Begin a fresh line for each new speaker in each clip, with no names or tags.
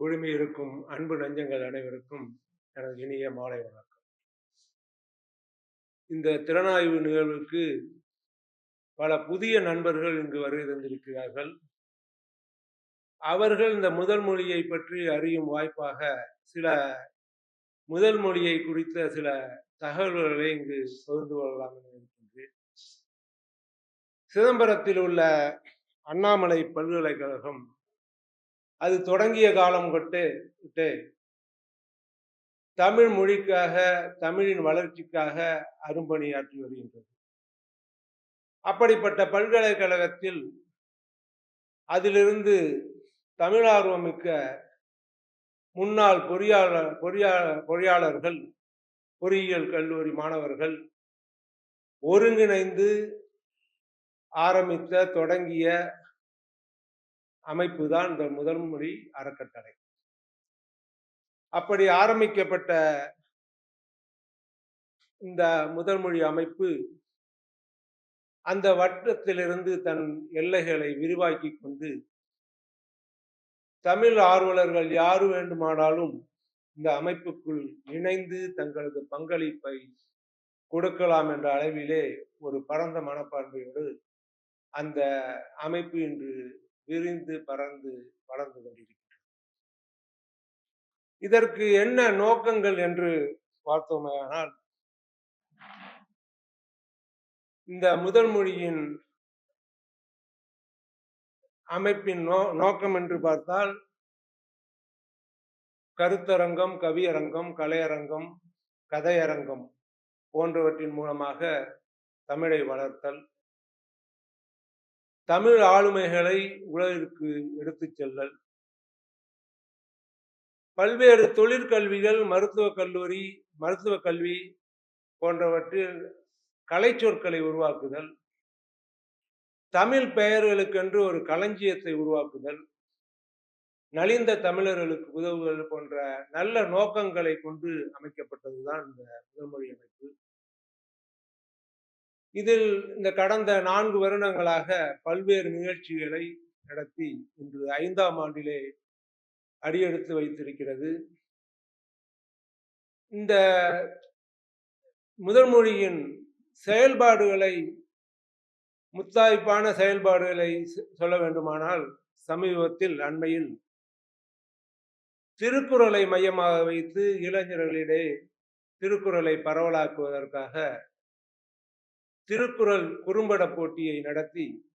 குழுமியிருக்கும் அன்பு நெஞ்சங்கள் அனைவருக்கும் எனது இனிய மாலை வணக்கம். இந்த திறனாய்வு நிகழ்வுக்கு பல புதிய நண்பர்கள் இங்கு வருகை தந்திருக்கிறார்கள். அவர்கள் இந்த முதல் மொழியை பற்றி அறியும் வாய்ப்பாக சில முதல் மொழியை குறித்த சில தகவல்களை இங்கு பகிர்ந்து கொள்ளலாம் என இருக்கின்றேன் சிதம்பரத்தில் உள்ள அண்ணாமலை பல்கலைக்கழகம் அது தொடங்கிய காலம் கொட்டு விட்டு தமிழ் மொழிக்காக தமிழின் வளர்ச்சிக்காக அரும்பணியாற்றி வருகின்றது. அப்படிப்பட்ட பல்கலைக்கழகத்தில் அதிலிருந்து தமிழார்வமிக்க முன்னாள் பொறியாளர் பொறியா பொறியாளர்கள் பொறியியல் கல்லூரி மாணவர்கள் ஒருங்கிணைந்து ஆரம்பித்த தொடங்கிய அமைப்பு தான் இந்த முதல் அறக்கட்டளை. அப்படி ஆரம்பிக்கப்பட்ட இந்த முதன்மொழி அமைப்பு அந்த வட்டத்திலிருந்து தன் எல்லைகளை விரிவாக்கி கொண்டு தமிழ் ஆர்வலர்கள் யாரு வேண்டுமானாலும் இந்த அமைப்புக்குள் இணைந்து தங்களது பங்களிப்பை கொடுக்கலாம் என்ற அளவிலே ஒரு பரந்த மனப்பான்மையோடு அந்த அமைப்பு இன்று விரிந்து பறந்து வளர்ந்து கொண்டிருக்கின்றது. இதற்கு என்ன நோக்கங்கள் என்று பார்த்தோமேயானால் இந்த முதல் மொழியின் அமைப்பின் நோ நோக்கம் என்று பார்த்தால் கருத்தரங்கம் கவியரங்கம் கலையரங்கம் கதையரங்கம் போன்றவற்றின் மூலமாக தமிழை வளர்த்தல் தமிழ் ஆளுமைகளை உலகிற்கு எடுத்துச் செல்லல். பல்வேறு தொழிற்கல்விகள் மருத்துவக் கல்லூரி மருத்துவக் கல்வி போன்றவற்றில் கலை சொற்களை உருவாக்குதல். தமிழ் பெயர்களுக்கென்று ஒரு களஞ்சியத்தை உருவாக்குதல். நலிந்த தமிழர்களுக்கு உதவுதல் போன்ற நல்ல நோக்கங்களை கொண்டு அமைக்கப்பட்டதுதான் இந்த முதல்மொழி அமைப்பு. இதில் இந்த கடந்த நான்கு வருடங்களாக பல்வேறு நிகழ்ச்சிகளை நடத்தி இன்று ஐந்தாம் ஆண்டிலே அடியெடுத்து வைத்திருக்கிறது. இந்த முதன்மொழியின் செயல்பாடுகளை முத்தாய்ப்பான செயல்பாடுகளை சொல்ல வேண்டுமானால் சமீபத்தில் அண்மையில் திருக்குறளை மையமாக வைத்து இளைஞர்களிடையே திருக்குறளை பரவலாக்குவதற்காக திருக்குறள் குறும்பட போட்டியை நடத்தி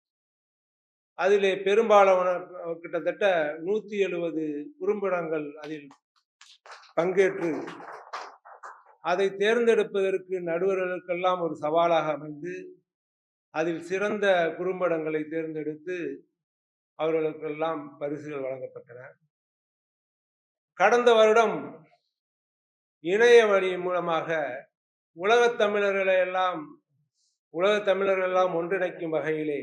அதிலே பெரும்பாலான கிட்டத்தட்ட நூத்தி எழுபது குறும்படங்கள் அதில் பங்கேற்று அதை தேர்ந்தெடுப்பதற்கு நடுவர்களுக்கெல்லாம் ஒரு சவாலாக அமைந்து அதில் சிறந்த குறும்படங்களை தேர்ந்தெடுத்து அவர்களுக்கெல்லாம் பரிசுகள் வழங்கப்பட்டன. கடந்த வருடம் இணைய வழி மூலமாக உலகத் தமிழர்களை எல்லாம் உலகத் தமிழர்கள் எல்லாம் ஒன்றிணைக்கும் வகையிலே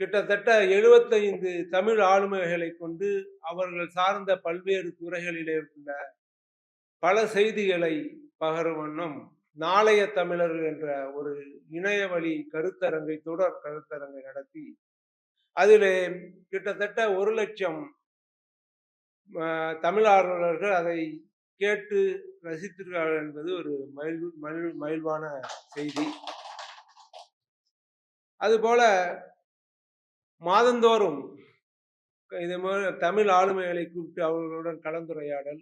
கிட்டத்தட்ட எழுபத்தைந்து தமிழ் ஆளுமைகளை கொண்டு அவர்கள் சார்ந்த பல்வேறு துறைகளிலே உள்ள பல செய்திகளை பகரும் வண்ணம் நாளைய தமிழர்கள் என்ற ஒரு இணைய வழி கருத்தரங்கை தொடர் கருத்தரங்கை நடத்தி அதிலே கிட்டத்தட்ட ஒரு லட்சம் தமிழ் ஆர்வலர்கள் அதை கேட்டு ரசித்திருக்கிறார்கள் என்பது ஒரு மயில் மயில் மகிழ்வான செய்தி. அதுபோல மாதந்தோறும் இது தமிழ் ஆளுமைகளை கூப்பிட்டு அவர்களுடன் கலந்துரையாடல்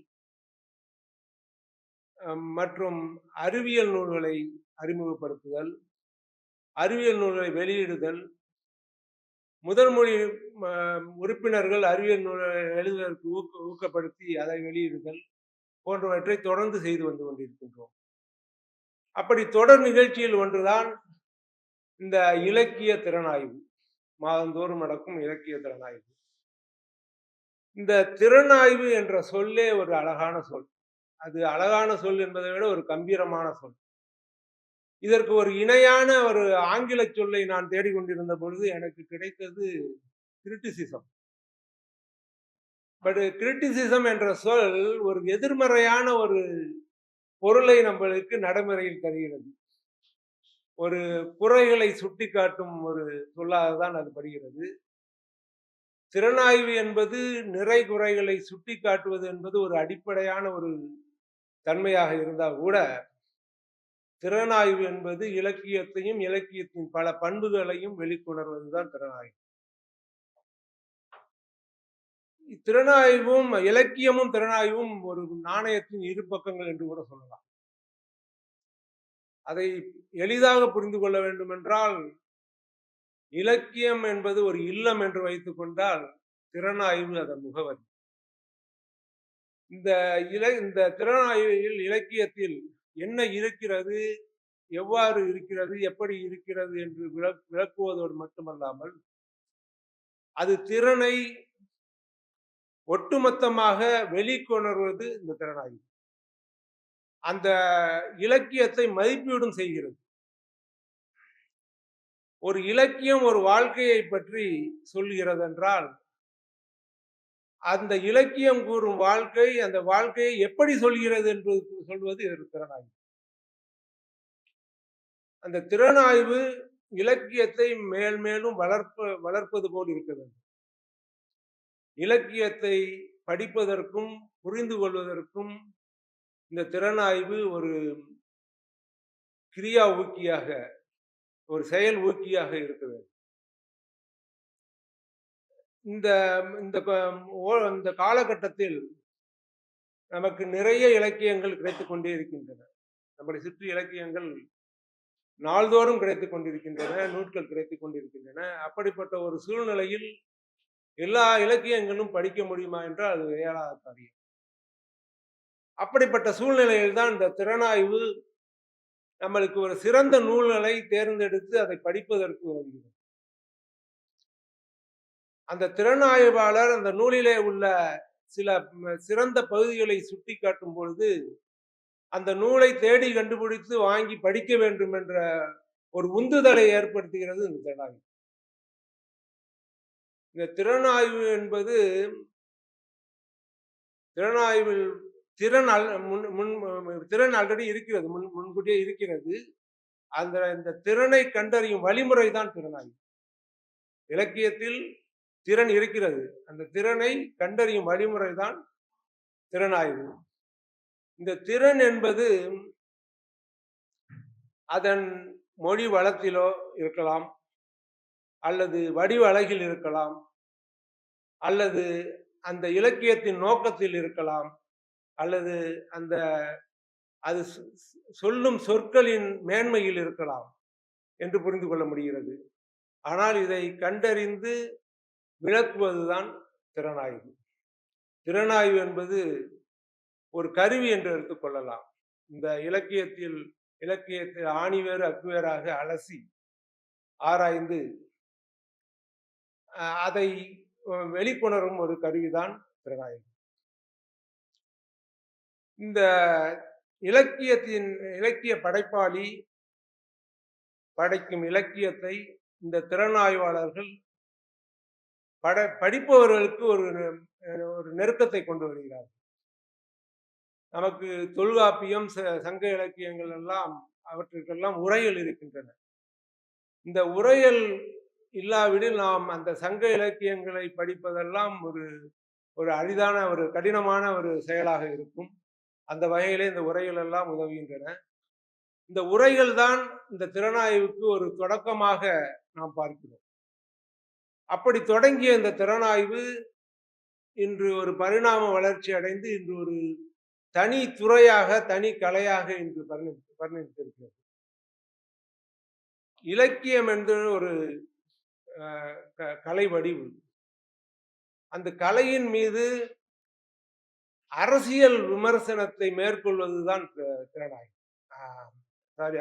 மற்றும் அறிவியல் நூல்களை அறிமுகப்படுத்துதல் அறிவியல் நூல்களை வெளியிடுதல் முதன்மொழி உறுப்பினர்கள் அறிவியல் நூலை எழுதுவதற்கு ஊக்க ஊக்கப்படுத்தி அதை வெளியிடுதல் போன்றவற்றை தொடர்ந்து செய்து வந்து கொண்டிருக்கின்றோம். அப்படி தொடர் நிகழ்ச்சியில் ஒன்றுதான் இந்த இலக்கிய திறனாய்வு. மாதந்தோறும் நடக்கும் இலக்கிய திறனாய்வு. இந்த திறனாய்வு என்ற சொல்லே ஒரு அழகான சொல். அது அழகான சொல் என்பதை விட ஒரு கம்பீரமான சொல். இதற்கு ஒரு இணையான ஒரு ஆங்கில சொல்லை நான் தேடிக்கொண்டிருந்த பொழுது எனக்கு கிடைத்தது கிரிட்டிசிசம். பட் கிரிட்டிசிசம் என்ற சொல் ஒரு எதிர்மறையான ஒரு பொருளை நம்மளுக்கு நடைமுறையில் தருகிறது. ஒரு குறைகளை சுட்டி காட்டும் ஒரு சொல்லாக தான் அது படுகிறது. திறனாய்வு என்பது நிறை குறைகளை சுட்டி காட்டுவது என்பது ஒரு அடிப்படையான ஒரு தன்மையாக இருந்தால் கூட திறனாய்வு என்பது இலக்கியத்தையும் இலக்கியத்தின் பல பண்புகளையும் வெளிக்கொணர்வது தான் திறனாய்வு. திறனாய்வும் இலக்கியமும் திறனாய்வும் ஒரு நாணயத்தின் இரு பக்கங்கள் என்று கூட சொல்லலாம். அதை எளிதாக புரிந்து கொள்ள வேண்டும் என்றால் இலக்கியம் என்பது ஒரு இல்லம் என்று வைத்துக் கொண்டால் திறனாய்வு அதன் முகவரி. இந்த இல இந்த திறனாய்வில் இலக்கியத்தில் என்ன இருக்கிறது எவ்வாறு இருக்கிறது எப்படி இருக்கிறது என்று விளக் விளக்குவதோடு மட்டுமல்லாமல் அது திறனை ஒட்டுமொத்தமாக வெளிக்கொணர்வது இந்த திறனாய்வு. அந்த இலக்கியத்தை மதிப்பீடும் செய்கிறது. ஒரு இலக்கியம் ஒரு வாழ்க்கையை பற்றி சொல்கிறது என்றால் அந்த இலக்கியம் கூறும் வாழ்க்கை அந்த வாழ்க்கையை எப்படி சொல்கிறது என்று சொல்வது இதற்கு திறனாய்வு. அந்த திறனாய்வு இலக்கியத்தை மேல் மேலும் வளர்ப்ப வளர்ப்பது போல் இருக்க வேண்டும். இலக்கியத்தை படிப்பதற்கும் புரிந்து கொள்வதற்கும் இந்த திறனாய்வு ஒரு கிரியா ஊக்கியாக ஒரு செயல் ஊக்கியாக இருக்க வேண்டும். இந்த இந்த இந்த காலகட்டத்தில் நமக்கு நிறைய இலக்கியங்கள் கிடைத்துக் கொண்டே இருக்கின்றன. நம்மளை சுற்றி இலக்கியங்கள் நாள்தோறும் கிடைத்துக் கொண்டிருக்கின்றன நூட்கள் கிடைத்துக் கொண்டிருக்கின்றன. அப்படிப்பட்ட ஒரு சூழ்நிலையில் எல்லா இலக்கியங்களும் படிக்க முடியுமா என்றால் அது இயலாத காரியம் அப்படிப்பட்ட சூழ்நிலையில் தான் இந்த திறனாய்வு நம்மளுக்கு ஒரு சிறந்த நூல்களை தேர்ந்தெடுத்து அதை படிப்பதற்கு உதவுகிறது. அந்த திறனாய்வாளர் அந்த நூலிலே உள்ள சில சிறந்த பகுதிகளை சுட்டி காட்டும் பொழுது அந்த நூலை தேடி கண்டுபிடித்து வாங்கி படிக்க வேண்டும் என்ற ஒரு உந்துதலை ஏற்படுத்துகிறது இந்த திறனாய்வு. இந்த திறனாய்வு என்பது திறனாய்வில் திறன் அல் முன் முன் திறன் ஆல்ரெடி இருக்கிறது முன் முன்கூட்டியே இருக்கிறது. அந்த இந்த திறனை கண்டறியும் வழிமுறை தான் திறனாய்வு. இலக்கியத்தில் திறன் இருக்கிறது. அந்த திறனை கண்டறியும் வழிமுறை தான் திறனாய்வு. இந்த திறன் என்பது அதன் மொழி வளத்திலோ இருக்கலாம் அல்லது வடிவ அழகில் இருக்கலாம் அல்லது அந்த இலக்கியத்தின் நோக்கத்தில் இருக்கலாம் அல்லது அந்த அது சொல்லும் சொற்களின் மேன்மையில் இருக்கலாம் என்று புரிந்து கொள்ள முடிகிறது. ஆனால் இதை கண்டறிந்து விளக்குவதுதான் திறனாய்வு. திறனாய்வு என்பது ஒரு கருவி என்று எடுத்துக்கொள்ளலாம் இந்த இலக்கியத்தில் இலக்கியத்தில் ஆணிவேறு அக்குவேராக அலசி ஆராய்ந்து அதை வெளிக்கொணரும் ஒரு கருவிதான் திறனாய்வு. இந்த இலக்கியத்தின் இலக்கிய படைப்பாளி படைக்கும் இலக்கியத்தை இந்த திறனாய்வாளர்கள் பட படிப்பவர்களுக்கு ஒரு ஒரு நெருக்கத்தை கொண்டு வருகிறார்கள். நமக்கு தொல்காப்பியம் சங்க இலக்கியங்கள் எல்லாம் அவற்றிற்கெல்லாம் உரைகள் இருக்கின்றன. இந்த உரையல் இல்லாவிடில் நாம் அந்த சங்க இலக்கியங்களை படிப்பதெல்லாம் ஒரு ஒரு அரிதான ஒரு கடினமான ஒரு செயலாக இருக்கும். அந்த வகையிலே இந்த உரைகள் எல்லாம் உதவுகின்றன. இந்த உரைகள் தான் இந்த திறனாய்வுக்கு ஒரு தொடக்கமாக நாம் பார்க்கிறோம். அப்படி தொடங்கிய இந்த திறனாய்வு இன்று ஒரு பரிணாம வளர்ச்சி அடைந்து இன்று ஒரு தனி துறையாக தனி கலையாக இன்று பரிணமித்திருக்கிறது. இலக்கியம் என்று ஒரு கலை வடிவு. அந்த கலையின் மீது அரசியல் விமர்சனத்தை மேற்கொள்வதுதான் திறனாய்வு. சாரி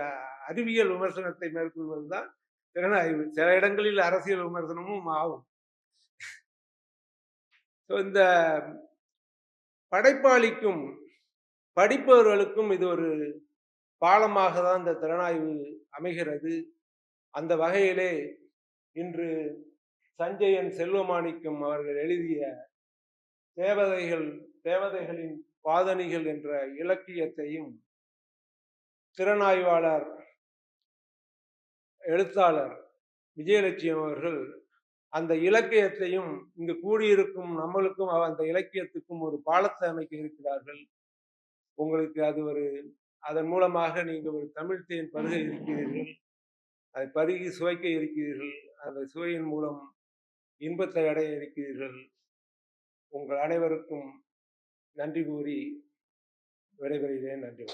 அறிவியல் விமர்சனத்தை மேற்கொள்வதுதான் திறனாய்வு. சில இடங்களில் அரசியல் விமர்சனமும் ஆகும். இந்த படைப்பாளிக்கும் படிப்பவர்களுக்கும் இது ஒரு பாலமாக தான் இந்த திறனாய்வு அமைகிறது. அந்த வகையிலே இன்று சஞ்சயன் செல்வமாணிக்கம் அவர்கள் எழுதிய தேவதைகள் தேவதைகளின் பாதணிகள் என்ற இலக்கியத்தையும் திறனாய்வாளர் எழுத்தாளர் விஜயலட்சுமி அவர்கள் அந்த இலக்கியத்தையும் இங்கு கூடியிருக்கும் நம்மளுக்கும் அந்த இலக்கியத்துக்கும் ஒரு பாலத்தை அமைக்க இருக்கிறார்கள். உங்களுக்கு அது ஒரு அதன் மூலமாக நீங்கள் ஒரு தமிழ் தேன் பருக இருக்கிறீர்கள். அதை பருகி சுவைக்க இருக்கிறீர்கள். அந்த சுவையின் மூலம் இன்பத்தை அடைய இருக்கிறீர்கள் உங்கள் அனைவருக்கும் நன்றி கூறி விடைபெறுகிறேன். நன்றி